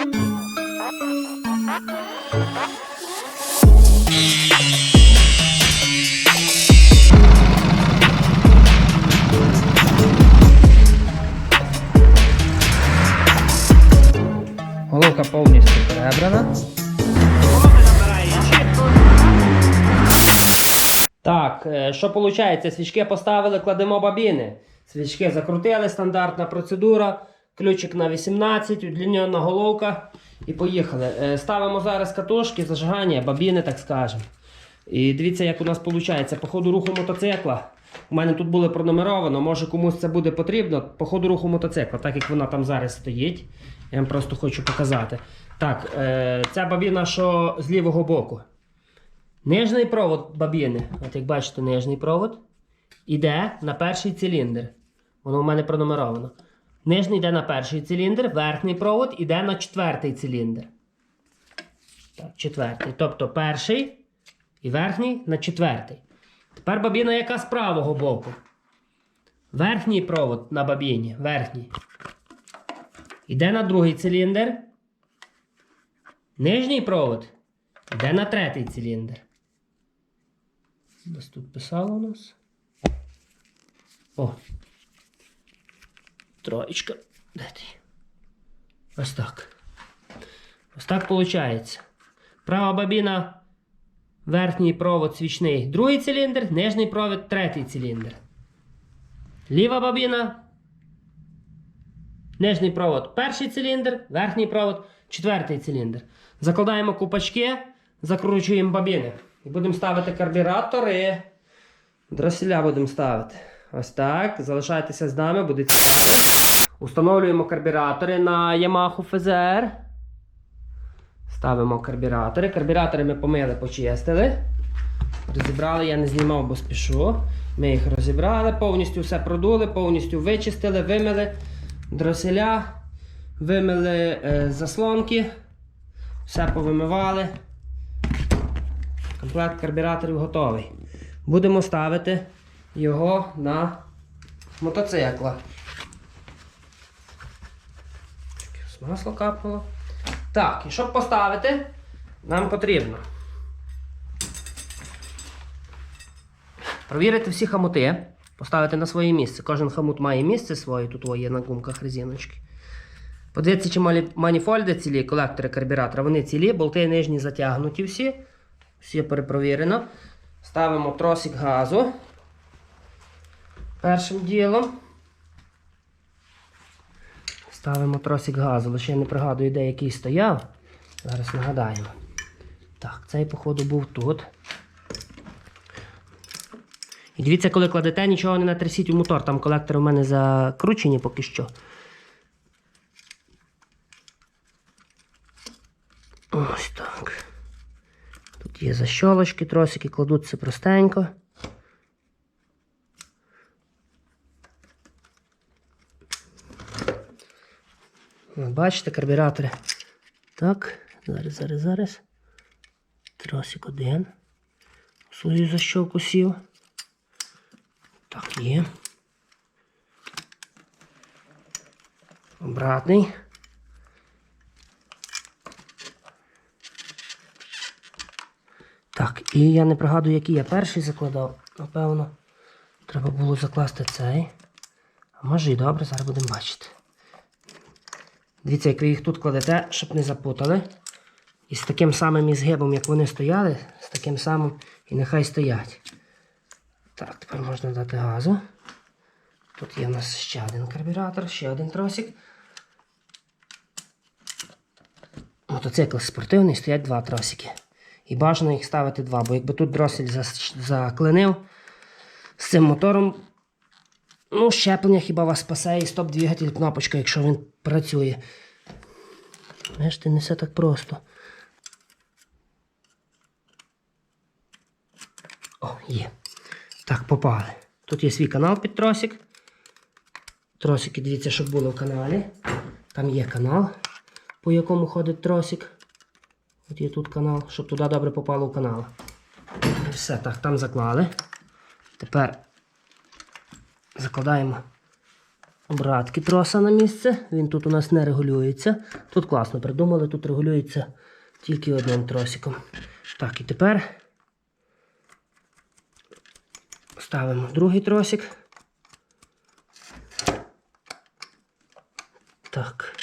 Головка повністю перебрана. Так, е, що виходить? Свічки поставили, кладемо бабіни. Свічки закрутили, стандартна процедура. Ключик на 18, удлінена головка. І поїхали. Е, Ставимо зараз катушки, зажигання, бабіни, так скажемо. І дивіться, як у нас виходить. По ходу руху мотоцикла. У мене тут було пронумеровано, може комусь це буде потрібно. По ходу руху мотоцикла, так як вона там зараз стоїть. Я вам просто хочу показати. Так, е, ця бабіна, що з лівого боку. Нижній провод бабіни, от як бачите, нижній провод, іде на перший циліндр. Воно у мене пронумеровано. Нижній йде на перший циліндр, верхній провод іде на четвертий циліндр. Так, четвертий. Тобто перший і верхній на четвертий. Тепер бабіна яка з правого боку. Верхній провод на бабіні. Верхній. Іде на другий циліндр. Нижній провод йде на третій циліндр. Десь тут писало у нас. О. Троєчка. Ось так. Ось так виходить. Права бабіна, верхній провод свічний, другий циліндр, нижній провід, третій циліндр. Ліва бабіна, нижній провод, перший циліндр, верхній провод, четвертий циліндр. Закладаємо купачки, закручуємо бабіни. І будемо ставити карбюратори. Дросіля будемо ставити. Ось так. Залишайтеся з нами, буде цікаво. Установлюємо карбюратори на Yamaha FZR. Ставимо карбюратори. Карбюратори ми помили, почистили. Розібрали, я не знімав, бо спішу. Ми їх розібрали, повністю все продули, повністю вичистили, вимили дроселя, вимили е, заслонки, все повимивали. Комплект карбюраторів готовий. Будемо ставити його на мотоцикла. Масло капнуло. Так, і щоб поставити, нам потрібно провірити всі хамути, поставити на своє місце. Кожен хамут має місце своє, тут є на гумках резиночки. Подивіться, чи маніфольди цілі, колектори карбюратора, вони цілі, болти нижні затягнуті всі. Все перепровірено. Ставимо тросик газу. Першим ділом. Ставимо тросик газу. Лише я не пригадую, де який стояв. Зараз нагадаємо. Так, цей, походу, був тут. І дивіться, коли кладете, нічого не натрясіть у мотор. Там колектори у мене закручені поки що. Ось так. Тут є защолочки, тросики кладуться простенько. Бачите, карбюратори. Так, зараз, зараз, зараз. Тросик один. Свою защолку сів. Так, є. Обратний. Так, і я не пригадую, який я перший закладав. Напевно, треба було закласти цей. А може і добре, зараз будемо бачити. Дивіться, як ви їх тут кладете, щоб не запутали. І з таким самим ізгибом, як вони стояли, з таким самим і нехай стоять. Так, тепер можна дати газу. Тут є у нас ще один карбюратор, ще один тросик. Мотоцикл спортивний, стоять два тросики. І бажано їх ставити два, бо якби тут дросель заклинив з цим мотором, ну, щеплення хіба вас спасе і стоп-двигатель кнопочка, якщо він працює. Бачите, не все так просто. О, є. Так, попали. Тут є свій канал під тросик. Тросики, дивіться, щоб було в каналі. Там є канал, по якому ходить тросик. От є тут канал, щоб туди добре попало в канал. Все, так, там заклали. Тепер закладаємо обратки троса на місце. Він тут у нас не регулюється. Тут класно придумали, тут регулюється тільки одним тросиком. Так, і тепер ставимо другий тросик. Так.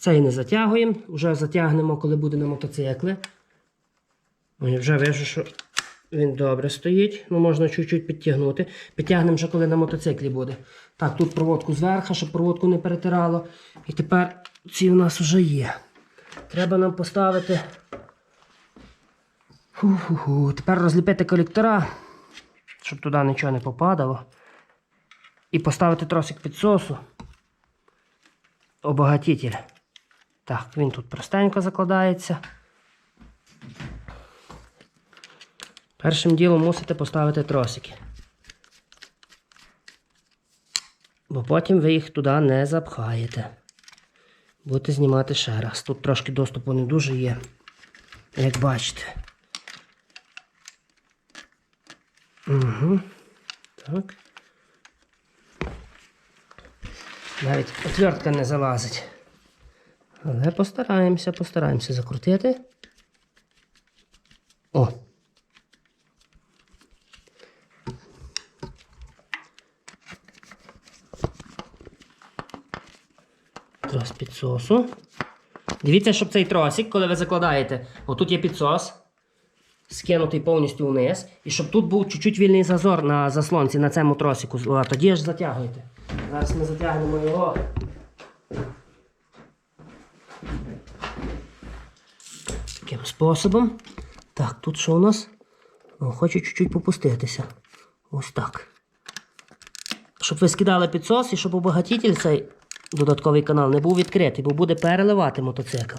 Цей не затягуємо, вже затягнемо, коли буде на мотоцикли. Ой, вже вижу, що він добре стоїть. Ну, можна чуть-чуть підтягнути. Підтягнемо вже, коли на мотоциклі буде. Так, тут проводку зверху, щоб проводку не перетирало. І тепер ці у нас вже є. Треба нам поставити. Фу-фу-фу. Тепер розліпити колектора, щоб туди нічого не попадало. І поставити тросик підсосу. Обогатитель. Так, він тут простенько закладається. Першим ділом мусите поставити тросики. Бо потім ви їх туди не запхаєте. Будете знімати ще раз. Тут трошки доступу не дуже є, як бачите. Угу. Так. Навіть отвертка не залазить. Але постараємося, постараємося закрутити. О. Трос підсосу. Дивіться, щоб цей тросик, коли ви закладаєте, отут є підсос, скинутий повністю вниз, і щоб тут був чуть-чуть вільний зазор на заслонці на цьому тросику, а тоді ж затягуєте. Зараз ми затягнемо його. Таким способом. Так, тут що у нас? О, хочу чуть-чуть попуститися. Ось так. Щоб ви скидали підсос і щоб обогатитель цей додатковий канал не був відкритий, бо буде переливати мотоцикл.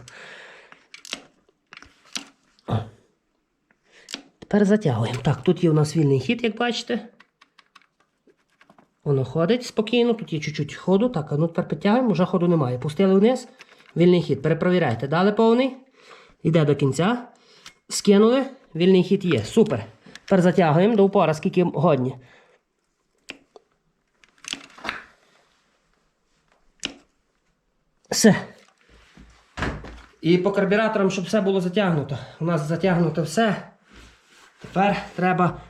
Тепер затягуємо. Так, тут є у нас вільний хід, як бачите. Воно ходить спокійно, тут є чуть-чуть ходу. Так, а ну тепер підтягуємо, вже ходу немає. Пустили вниз, вільний хід. Перепровіряйте. Дали повний. Йде до кінця. Скинули, вільний хід є. Супер. Тепер затягуємо до упора, скільки годні. Все. І по карбюраторам, щоб все було затягнуто. У нас затягнуто все. Тепер треба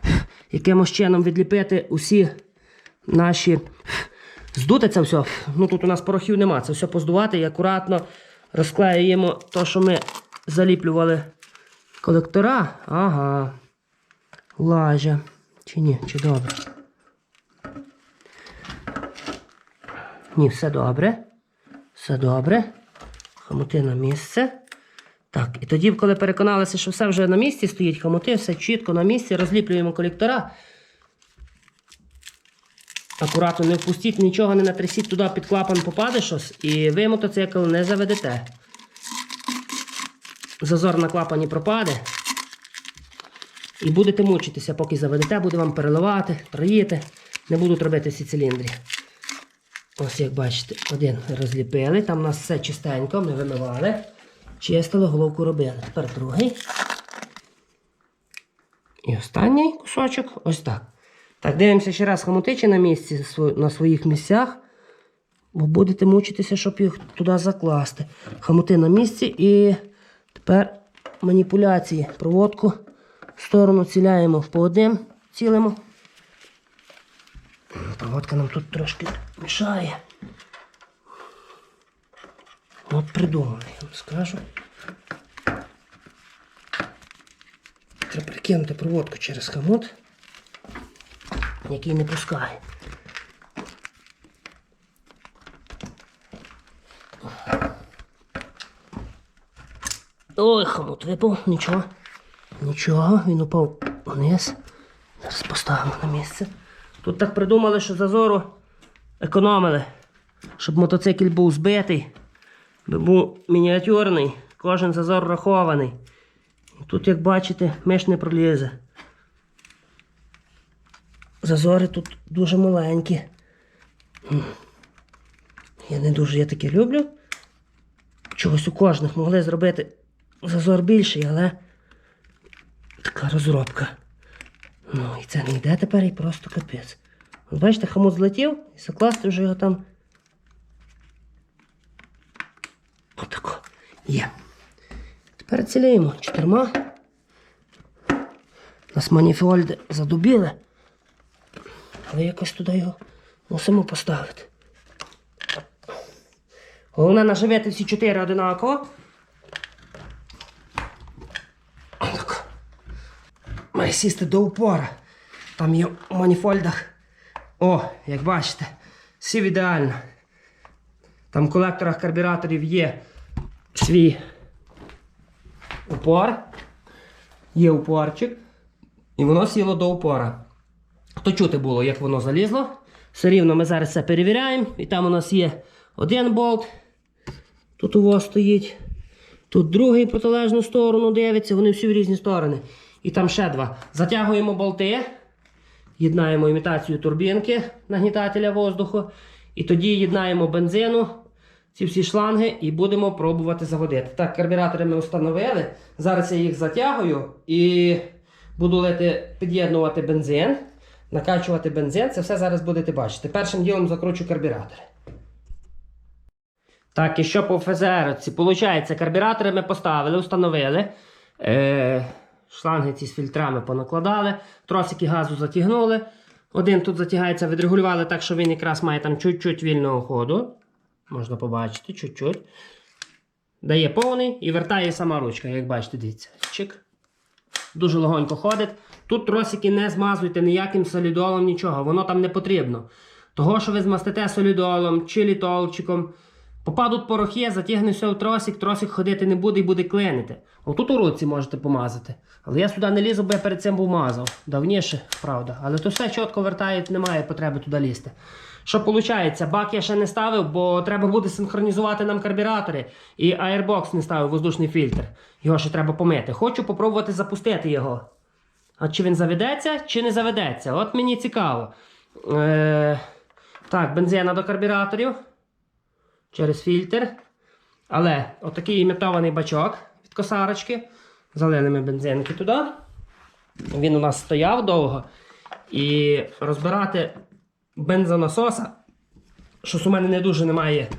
якимось чином відліпити усі наші. Здути це все. Ну тут у нас порохів нема. Це все поздувати і акуратно розклеюємо те, що ми заліплювали колектора. Ага. Лажа. Чи ні, чи добре? Ні, все добре. Все добре. Хомути на місце. Так, і тоді, коли переконалися, що все вже на місці стоїть, хомути, все чітко на місці, розліплюємо колектора. Акуратно не впустіть, нічого не натрясіть, туди під клапан попаде щось, і ви мотоцикл не заведете. Зазор на клапані пропаде. І будете мучитися, поки заведете, буде вам переливати, троїти. Не будуть робити всі циліндрі. Ось як бачите, один розліпили, там у нас все чистенько, ми вимивали, чистили, головку робили. Тепер другий. І останній кусочок ось так. Так, дивимося ще раз хомути чи на місці на своїх місцях. Бо будете мучитися, щоб їх туди закласти. Хомути на місці і тепер маніпуляції. Проводку в сторону ціляємо по одним, цілимо. Проводка нам тут трошки мішає. От придумали, я вам скажу. Треба перекинути проводку через хомут, який не пускає. Ой, хомут випав, нічого. Нічого, він упав вниз. Зараз поставимо на місце. Тут так придумали, що зазору економили, щоб мотоцикл був збитий, би був мініатюрний, кожен зазор рахований. Тут, як бачите, миш не пролізе. Зазори тут дуже маленькі. Я не дуже я таке люблю. Чогось у кожних могли зробити зазор більший, але Така розробка. Ну, і це не йде тепер і просто капець. Бачите, хомут злетів і закласти вже його там. Отако. Є. Тепер ціліємо чотирма. Нас маніфольди задубіли. Але якось туди його мусимо поставити. Головне наживити всі чотири одинаково. Має сісти до упора. Там є у маніфольдах. О, як бачите, сів ідеально. Там в колекторах карбюраторів є свій упор. Є упорчик. І воно сіло до упора. То чути було, як воно залізло. Все рівно ми зараз це перевіряємо. І там у нас є один болт. Тут у вас стоїть. Тут другий протилежну сторону дивиться, вони всі в різні сторони. І там ще два. Затягуємо болти, єднаємо імітацію турбінки нагнітателя воздуху. І тоді єднаємо бензину, ці всі шланги, і будемо пробувати заводити. Так, карбюратори ми встановили. Зараз я їх затягую і буду лити, під'єднувати бензин, накачувати бензин. Це все зараз будете бачити. Першим ділом закручу карбюратори. Так, і що по ФЗРці? Получається, карбюратори ми поставили, встановили. Е, шланги ці з фільтрами понакладали, тросики газу затягнули. Один тут затягається, відрегулювали так, що він якраз має там чуть-чуть вільного ходу. Можна побачити, чуть-чуть. Дає повний і вертає сама ручка, як бачите, дивіться. Чик. Дуже легонько ходить. Тут тросики не змазуйте ніяким солідолом, нічого, воно там не потрібно. Того, що ви змастите солідолом чи літолчиком, попадуть порохи, затягнешся в тросик, тросик ходити не буде і буде клинити. Отут у руці можете помазати. Але я сюди не лізу, бо я перед цим був мазав. Давніше, правда. Але то все чітко вертає, немає потреби туди лізти. Що виходить? Бак я ще не ставив, бо треба буде синхронізувати нам карбюратори. І Airbox не ставив воздушний фільтр. Його ще треба помити. Хочу попробувати запустити його. А чи він заведеться, чи не заведеться? От мені цікаво. Е, так, бензина до карбюраторів. Через фільтр. Але отакий імітований бачок від косарочки. Залили ми бензинки туди. Він у нас стояв довго. І розбирати бензонасоса. Щось у мене не дуже немає.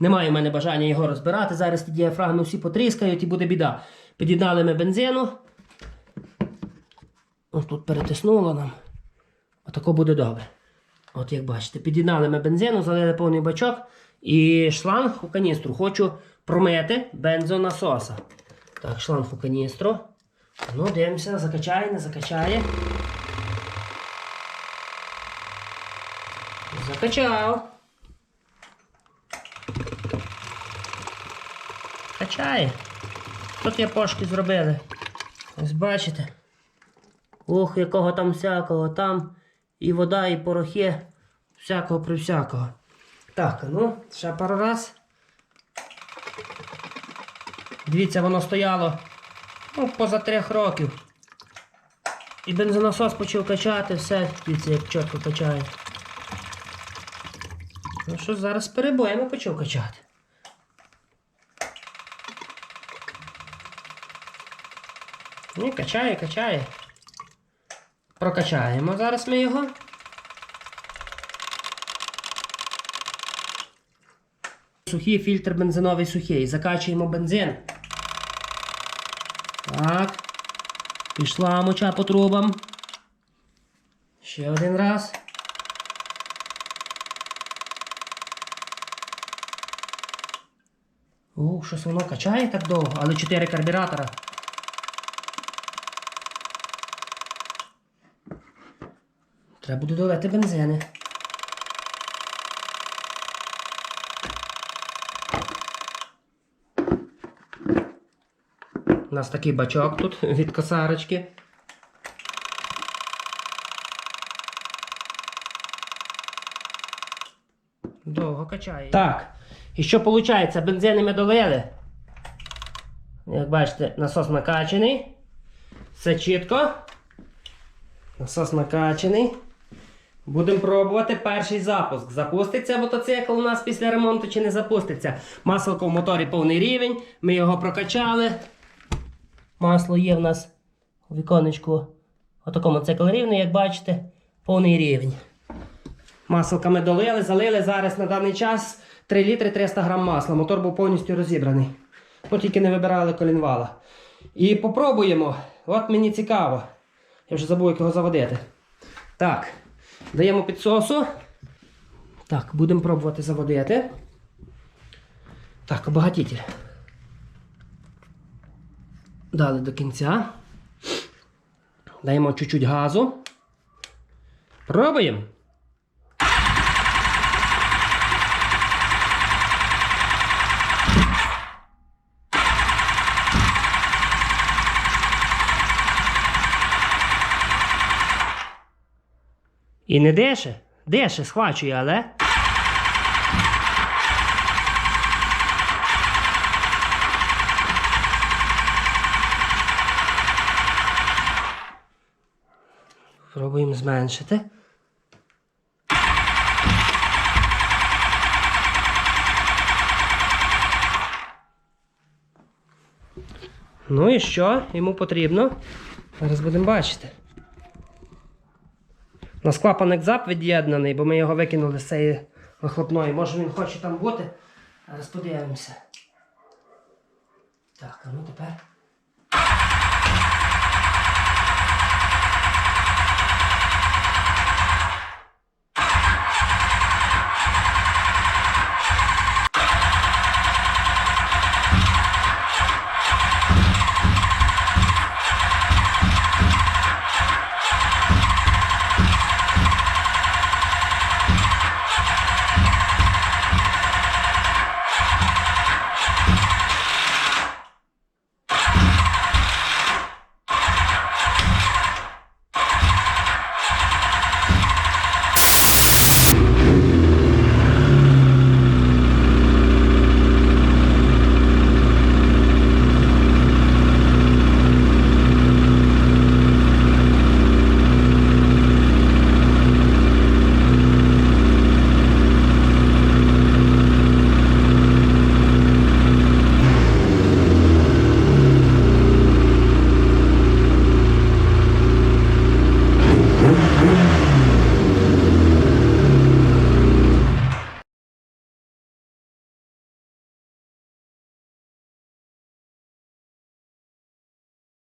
Немає в мене бажання його розбирати. Зараз ті діафрагми всі потріскають і буде біда. Під'єднали ми бензину. Ось тут перетиснуло нам. Отако буде добре. От як бачите, під'єднали ми бензину, залили повний бачок і шланг у каністру. Хочу промити бензонасоса. Так, шланг у каністру. Ну, дивимося, закачає, не закачає. Закачав. Качає. Тут є пошки зробили. Ось бачите. Ох, якого там всякого, там і вода, і порохи, всякого при всякого. Так, ну, ще пару раз. Дивіться, воно стояло ну, поза трьох років. І бензонасос почав качати, все, дивіться, як чітко качає. Ну що, зараз перебоями почав качати. Ні, качає, качає. Прокачаємо зараз ми його. Сухий фільтр бензиновий сухий. Закачуємо бензин. Так. Пішла моча по трубам. Ще один раз. Ух, щось воно качає так довго, але 4 карбюратора. Треба буде долити бензини. У нас такий бачок тут від косарочки. Довго качає. Так. І що виходить? Бензини ми долили. Як бачите, насос накачаний. Все чітко. Насос накачаний. Будемо пробувати перший запуск. Запуститься мотоцикл у нас після ремонту чи не запуститься. Масло в моторі повний рівень. Ми його прокачали. Масло є в нас У віконечку. Отакому цикл рівний, як бачите, повний рівень. Маселка ми долили, залили зараз на даний час 3 літри 300 грам масла. Мотор був повністю розібраний. Ну, тільки не вибирали колінвала. І попробуємо. От мені цікаво. Я вже забув, як його заводити. Так, даємо підсосу. Так, будемо пробувати заводити. Так, обагатитель. Дали до кінця. Даємо чуть-чуть газу. Пробуємо. І не дише. Дише, схвачує, але. Пробуємо зменшити. Ну і що йому потрібно? Зараз будемо бачити. У нас клапаник зап від'єднаний, бо ми його викинули з цієї вихлопної. Може він хоче там бути. Зараз подивимося. Так, а ну тепер.